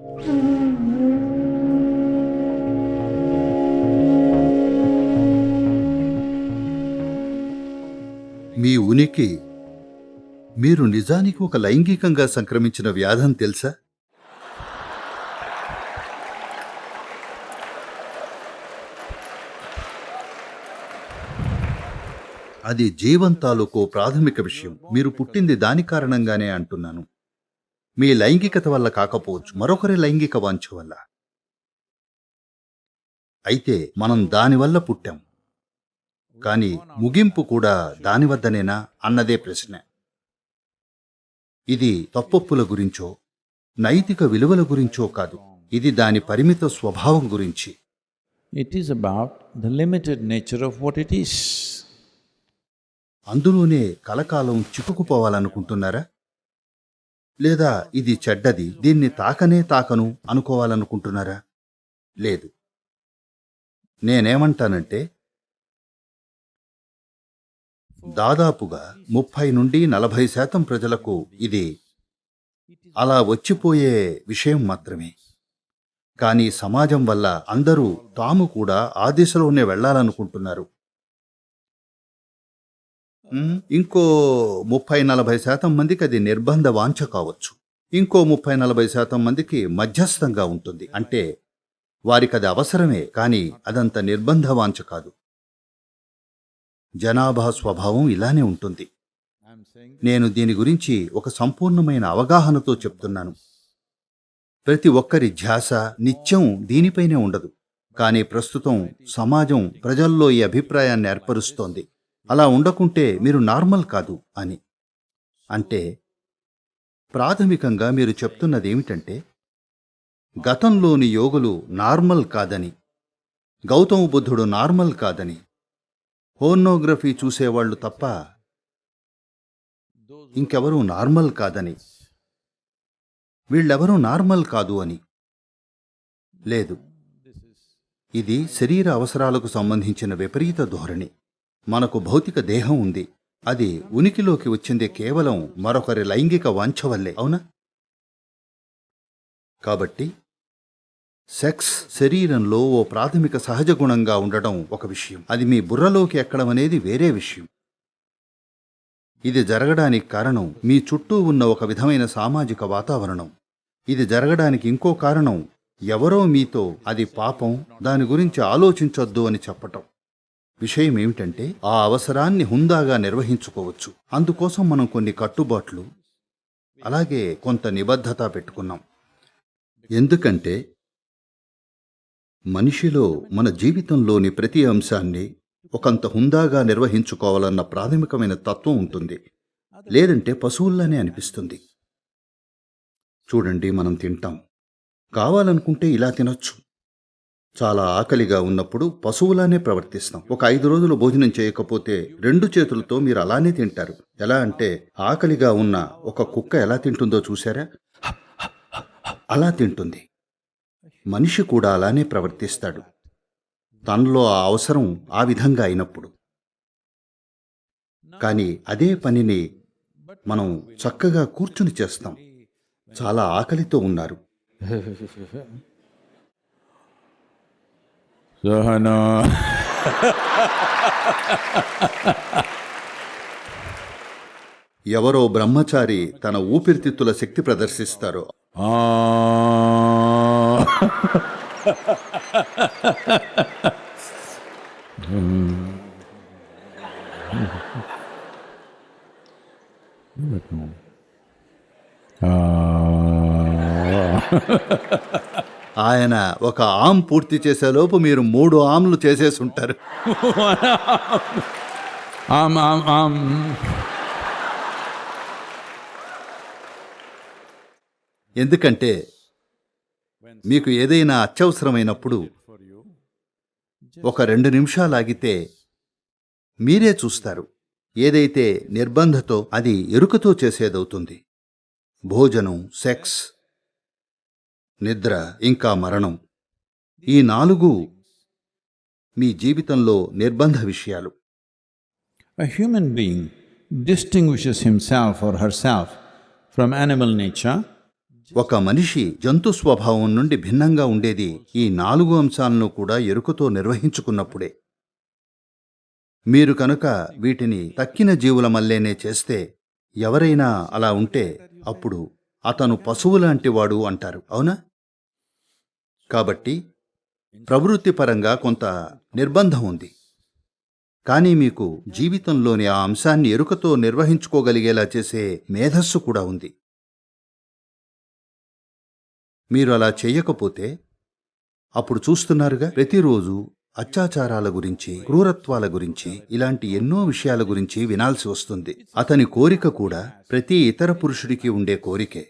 మీ ఉనికి మీరు నిజానికి ఒక లైంగికంగా సంక్రమించిన వ్యాధం తెలుసా? అది జీవం తాలూకు ప్రాథమిక విషయం. మీరు పుట్టింది దాని కారణంగానే అంటున్నాను. మీ లైంగికత వల్ల కాకపోవచ్చు. మరొకరి లైంగిక వాంఛ వల్ల. అయితే మనం దానివల్ల పుట్టాం. కానీ ముగింపు కూడా దాని వద్దనేనా? అన్నదే ప్రశ్న. ఇది తప్పొప్పుల గురించో నైతిక విలువల గురించో కాదు. ఇది దాని పరిమిత స్వభావం గురించి. It is about the limited nature of what it is. అందులోనే కలకాలం చిక్కుకుపోవాలనుకుంటున్నారా? లేదా ఇది చెడ్డది దీన్ని తాకనే తాకను అనుకోవాలనుకుంటున్నారా? లేదు. నేనేమంటానంటే దాదాపుగా ముప్పై నుండి నలభై శాతం ప్రజలకు ఇది అలా వచ్చిపోయే విషయం మాత్రమే. కానీ సమాజం వల్ల అందరూ తాము కూడా ఆ దిశలోనే వెళ్ళాలనుకుంటున్నారు. ఇంకో ముప్పై నలభై శాతం మందికి అది నిర్బంధ వాంఛ కావచ్చు. ఇంకో ముప్పై నలభై శాతం మందికి మధ్యస్థంగా ఉంటుంది. అంటే వారికి అది అవసరమే కానీ అదంత నిర్బంధ వాంఛ కాదు. జనాభా స్వభావం ఇలానే ఉంటుంది. నేను దీని గురించి ఒక సంపూర్ణమైన అవగాహనతో చెప్తున్నాను. ప్రతి ఒక్కరి ధ్యాస నిత్యం దీనిపైనే ఉండదు. కానీ ప్రస్తుతం సమాజం ప్రజల్లో ఈ అభిప్రాయాన్ని ఏర్పరుస్తోంది. అలా ఉండకుంటే మీరు నార్మల్ కాదు అని. అంటే ప్రాథమికంగా మీరు చెప్తున్నది ఏమిటంటే గతంలోని యోగులు నార్మల్ కాదని గౌతమ బుద్ధుడు నార్మల్ కాదని హోర్నోగ్రఫీ చూసేవాళ్ళు తప్ప ఇంకెవరూ నార్మల్ కాదని వీళ్ళెవరూ నార్మల్ కాదు అని. లేదు. ఇది శరీర అవసరాలకు సంబంధించిన విపరీత ధోరణి. మనకు భౌతిక దేహం ఉంది. అది ఉనికిలోకి వచ్చింది కేవలం మరొకరి లైంగిక వాంఛ వల్లే. అవునా? కాబట్టి సెక్స్ శరీరంలో ఓ ప్రాథమిక సహజ గుణంగా ఉండడం ఒక విషయం. అది మీ బుర్రలోకి ఎక్కడం అనేది వేరే విషయం. ఇది జరగడానికి కారణం మీ చుట్టూ ఉన్న ఒక విధమైన సామాజిక వాతావరణం. ఇది జరగడానికి ఇంకో కారణం ఎవరో మీతో అది పాపం దాని గురించి ఆలోచించొద్దు అని చెప్పటం. విషయం ఏమిటంటే ఆ అవసరాన్ని హుందాగా నిర్వహించుకోవచ్చు. అందుకోసం మనం కొన్ని కట్టుబాట్లు అలాగే కొంత నిబద్ధత పెట్టుకున్నాం. ఎందుకంటే మనిషిలో మన జీవితంలోని ప్రతి అంశాన్ని ఒకంత హుందాగా నిర్వహించుకోవాలన్న ప్రాథమికమైన తత్వం ఉంటుంది. లేదంటే పశువుల్లానే అనిపిస్తుంది. చూడండి మనం తింటాం. కావాలనుకుంటే ఇలా తినొచ్చు. చాలా ఆకలిగా ఉన్నప్పుడు పశువులానే ప్రవర్తిస్తాం. ఒక ఐదు రోజులు భోజనం చేయకపోతే రెండు చేతులతో మీరు అలానే తింటారు. ఎలా అంటే ఆకలిగా ఉన్న ఒక కుక్క ఎలా తింటుందో చూసారా అలా తింటుంది. మనిషి కూడా అలానే ప్రవర్తిస్తాడు. తనలో ఆ అవసరం ఆ విధంగా అయినప్పుడు. కానీ అదే పనిని మనం చక్కగా కూర్చుని చేస్తాం. చాలా ఆకలితో ఉన్నారు. Sahana. ఎవరో బ్రహ్మచారి తన ఊపిరితిత్తుల శక్తి ప్రదర్శిస్తారు Ah. ఆయన ఒక ఆమ్ పూర్తి చేసేలోపు మీరు మూడు ఆమ్లు చేసేసి ఉంటారు. ఎందుకంటే మీకు ఏదైనా అత్యవసరమైనప్పుడు ఒక రెండు నిమిషాలు ఆగితే మీరే చూస్తారు. ఏదైతే నిర్బంధతో అది ఎరుకతో చేసేదవుతుంది. భోజనం సెక్స్ నిద్ర ఇంకా మరణం. ఈ నాలుగు మీ జీవితంలో నిర్బంధ విషయాలు. A human being distinguishes himself or herself from animal nature. ఒక మనిషి జంతు స్వభావం నుండి భిన్నంగా ఉండేది ఈ నాలుగు అంశాలను కూడా ఎరుకతో నిర్వహించుకున్నప్పుడే. మీరు కనుక వీటిని తక్కిన జీవుల మల్లేనే చేస్తే ఎవరైనా అలా ఉంటే అప్పుడు అతను పశువు లాంటివాడు అంటారు అవునా? కాబట్టి ప్రవృత్తిపరంగా కొంత నిర్బంధం ఉంది. కానీ మీకు జీవితంలోని ఆ అంశాన్ని ఎరుకతో నిర్వహించుకోగలిగేలా చేసే మేధస్సు కూడా ఉంది. మీరు అలా చేయకపోతే అప్పుడు చూస్తున్నారుగా ప్రతిరోజు అత్యాచారాల గురించి క్రూరత్వాల గురించి ఇలాంటి ఎన్నో విషయాల గురించి వినాల్సి వస్తుంది. అతని కోరిక కూడా ప్రతి ఇతర పురుషుడికి ఉండే కోరికే.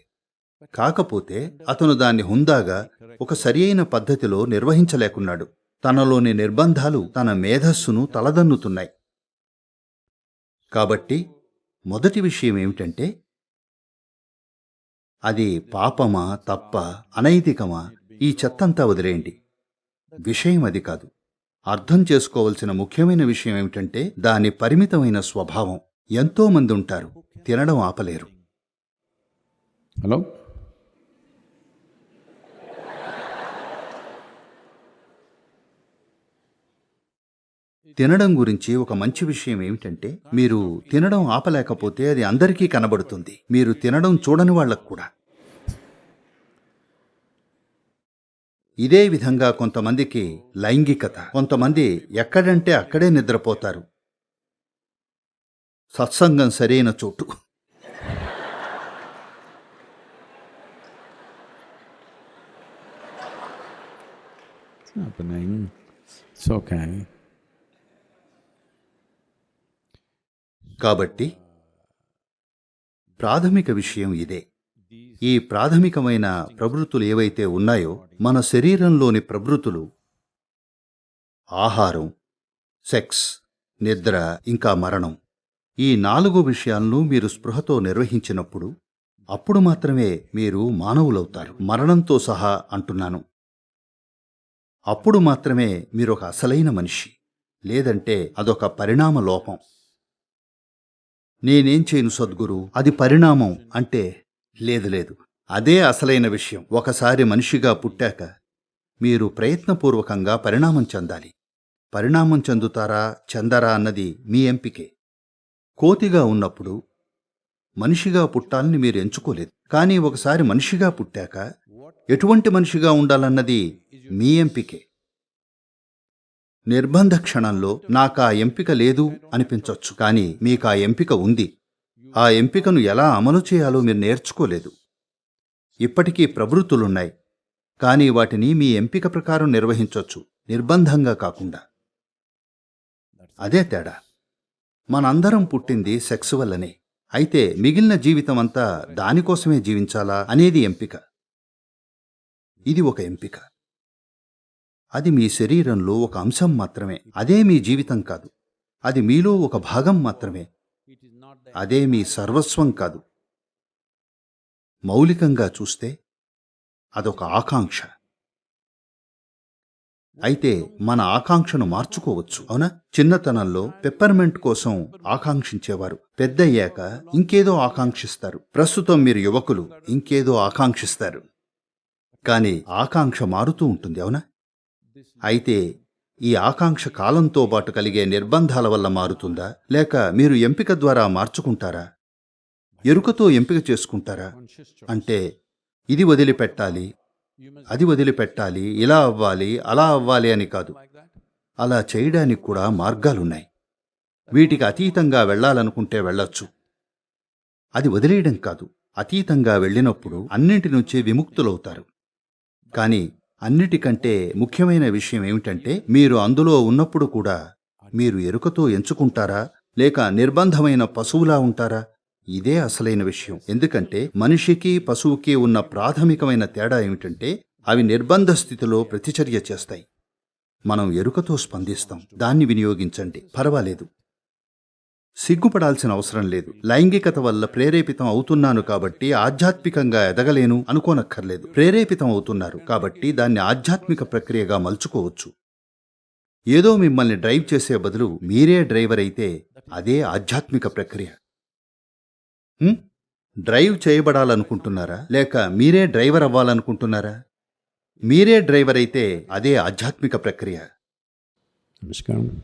కాకపోతే అతను దాన్ని హుందాగా ఒక సరియైన పద్ధతిలో నిర్వహించలేకున్నాడు. తనలోని నిర్బంధాలు తన మేధస్సును తలదన్నుతున్నాయి. కాబట్టి మొదటి విషయం ఏమిటంటే అది పాపమా తప్ప అనైతికమా? ఈ చెత్తంతా వదిలేయండి. విషయం అది కాదు. అర్థం చేసుకోవలసిన ముఖ్యమైన విషయం ఏమిటంటే దాని పరిమితమైన స్వభావం. ఎంతోమంది ఉంటారు తినడం ఆపలేరు. హలో? తినడం గురించి ఒక మంచి విషయం ఏమిటంటే మీరు తినడం ఆపలేకపోతే అది అందరికీ కనబడుతుంది. మీరు తినడం చూడని వాళ్ళకు కూడా. ఇదే విధంగా కొంతమందికి లైంగికత. కొంతమంది ఎక్కడంటే అక్కడే నిద్రపోతారు. సత్సంగం సరైన చోటు. It's happening. It's okay. కాబట్టి ప్రాథమిక విషయం ఇదే. ఈ ప్రాథమికమైన ప్రవృత్తులు ఏవైతే ఉన్నాయో మన శరీరంలోని ప్రవృత్తులు ఆహారం సెక్స్ నిద్ర ఇంకా మరణం ఈ నాలుగు విషయాలను మీరు స్పృహతో నిర్వహించినప్పుడు అప్పుడు మాత్రమే మీరు మానవులవుతారు. మరణంతో సహా అంటున్నాను. అప్పుడు మాత్రమే మీరు ఒక అసలైన మనిషి లేదంటే అదొక పరిణామ లోపం. నేనేం చేయను సద్గురు? అది పరిణామం అంటే లేదు లేదు. అదే అసలైన విషయం. ఒకసారి మనిషిగా పుట్టాక మీరు ప్రయత్నపూర్వకంగా పరిణామం చెందాలి. పరిణామం చెందుతారా చెందరా అన్నది మీ ఎంపికే. కోతిగా ఉన్నప్పుడు మనిషిగా పుట్టాలని మీరు ఎంచుకోలేదు. కానీ ఒకసారి మనిషిగా పుట్టాక ఎటువంటి మనిషిగా ఉండాలన్నది మీ ఎంపికే. నిర్బంధ క్షణంలో నాకు ఆ ఎంపిక లేదు అనిపించొచ్చు కానీ మీకు ఆ ఎంపిక ఉంది. ఆ ఎంపికను ఎలా అమలు చేయాలో మీరు నేర్చుకోలేదు. ఇప్పటికీ ప్రవృత్తులున్నాయి కానీ వాటిని మీ ఎంపిక ప్రకారం నిర్వహించొచ్చు నిర్బంధంగా కాకుండా. అదే తేడా. మనందరం పుట్టింది సెక్స్ వల్లనే. అయితే మిగిలిన జీవితం అంతా దానికోసమే జీవించాలా అనేది ఎంపిక. ఇది ఒక ఎంపిక. అది మీ శరీరంలో ఒక అంశం మాత్రమే. అదే మీ జీవితం కాదు. అది మీలో ఒక భాగం మాత్రమే. అదే మీ సర్వస్వం కాదు. మౌలికంగా చూస్తే అదొక ఆకాంక్ష. అయితే మన ఆకాంక్షను మార్చుకోవచ్చు. అవునా? చిన్నతనంలో పెప్పర్మెంట్ కోసం ఆకాంక్షించేవారు. పెద్దయ్యాక ఇంకేదో ఆకాంక్షిస్తారు. ప్రస్తుతం మీరు యువకులు ఇంకేదో ఆకాంక్షిస్తారు. కానీ ఆకాంక్ష మారుతూ ఉంటుంది. అవునా? అయితే ఈ ఆకాంక్ష కాలంతో పాటు కలిగే నిర్బంధాల వల్ల మారుతుందా? లేక మీరు ఎంపిక ద్వారా మార్చుకుంటారా? ఎరుకతో ఎంపిక చేసుకుంటారా? అంటే ఇది వదిలిపెట్టాలి అది వదిలిపెట్టాలి ఇలా అవ్వాలి అలా అవ్వాలి అని కాదు. అలా చేయడానికి కూడా మార్గాలున్నాయి. వీటికి అతీతంగా వెళ్ళాలనుకుంటే వెళ్ళొచ్చు. అది వదిలేయడం కాదు. అతీతంగా వెళ్ళినప్పుడు అన్నింటి నుంచి విముక్తులవుతారు. కానీ అన్నిటికంటే ముఖ్యమైన విషయం ఏమిటంటే మీరు అందులో ఉన్నప్పుడు కూడా మీరు ఎరుకతో ఎంచుకుంటారా? లేక నిర్బంధమైన పశువులా ఉంటారా? ఇదే అసలైన విషయం. ఎందుకంటే మనిషికి పశువుకి ఉన్న ప్రాథమికమైన తేడా ఏమిటంటే అవి నిర్బంధ స్థితిలో ప్రతిచర్య చేస్తాయి. మనం ఎరుకతో స్పందిస్తాం. దాన్ని వినియోగించండి. పర్వాలేదు. సిగ్గుపడాల్సిన అవసరం లేదు. లైంగికత వల్ల ప్రేరేపితం అవుతున్నాను కాబట్టి ఆధ్యాత్మికంగా ఎదగలేను అనుకోనక్కర్లేదు. ప్రేరేపితం అవుతున్నారు కాబట్టి దాన్ని ఆధ్యాత్మిక ప్రక్రియగా మలుచుకోవచ్చు. ఏదో మిమ్మల్ని డ్రైవ్ చేసే బదులు మీరే డ్రైవర్ అయితే అదే ఆధ్యాత్మిక ప్రక్రియ. డ్రైవ్ చేయబడాలనుకుంటున్నారా? లేక మీరే డ్రైవర్ అవ్వాలనుకుంటున్నారా? మీరే డ్రైవర్ అయితే అదే ఆధ్యాత్మిక ప్రక్రియ. నమస్కారం.